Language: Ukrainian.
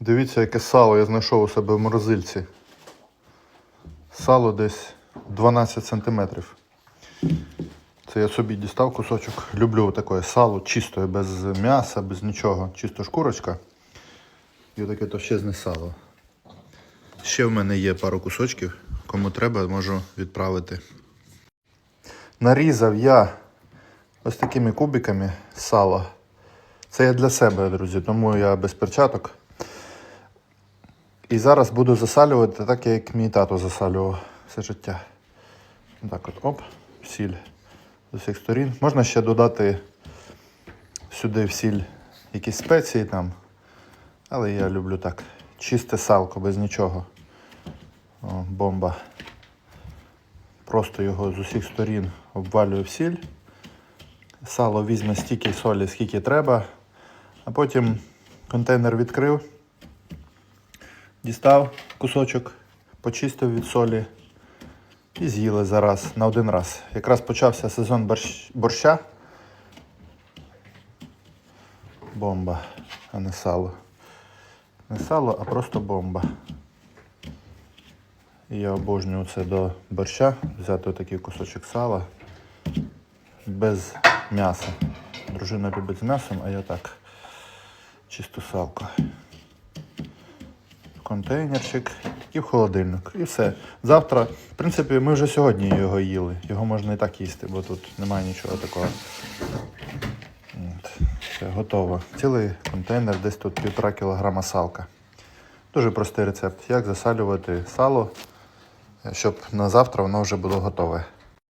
Дивіться, яке сало я знайшов у себе в морозильці. Сало десь 12 сантиметрів. Це я собі дістав кусочок. Люблю таке сало чисте, без м'яса, без нічого. Чисто шкурочка. І таке товщезне сало. Ще в мене є пару кусочків. Кому треба, можу відправити. Нарізав я ось такими кубиками сало. Це я для себе, друзі, тому я без перчаток. І зараз буду засалювати так, як мій тато засалював все життя. Так от, оп, сіль з усіх сторін. Можна ще додати сюди в сіль якісь спеції там. Але я люблю так. Чисте салко, без нічого. О, бомба. Просто його з усіх сторін обвалюю в сіль. Сало візьме стільки солі, скільки треба. А потім контейнер відкрив, дістав кусочок, почистив від солі і з'їли зараз на один раз. Якраз почався сезон борщ... борща. Бомба, а не сало. Не сало, а просто бомба. І я обожнюю це до борща, взяти отакий кусочок сала без м'яса. Дружина любить з м'ясом, а я так. Чисто салко. Контейнерчик і в холодильник. І все. Завтра, в принципі, ми вже сьогодні його їли. Його можна і так їсти, бо тут немає нічого такого. Все, готово. Цілий контейнер, десь тут півтора кілограма салка. Дуже простий рецепт. Як засалювати сало, щоб на завтра воно вже було готове.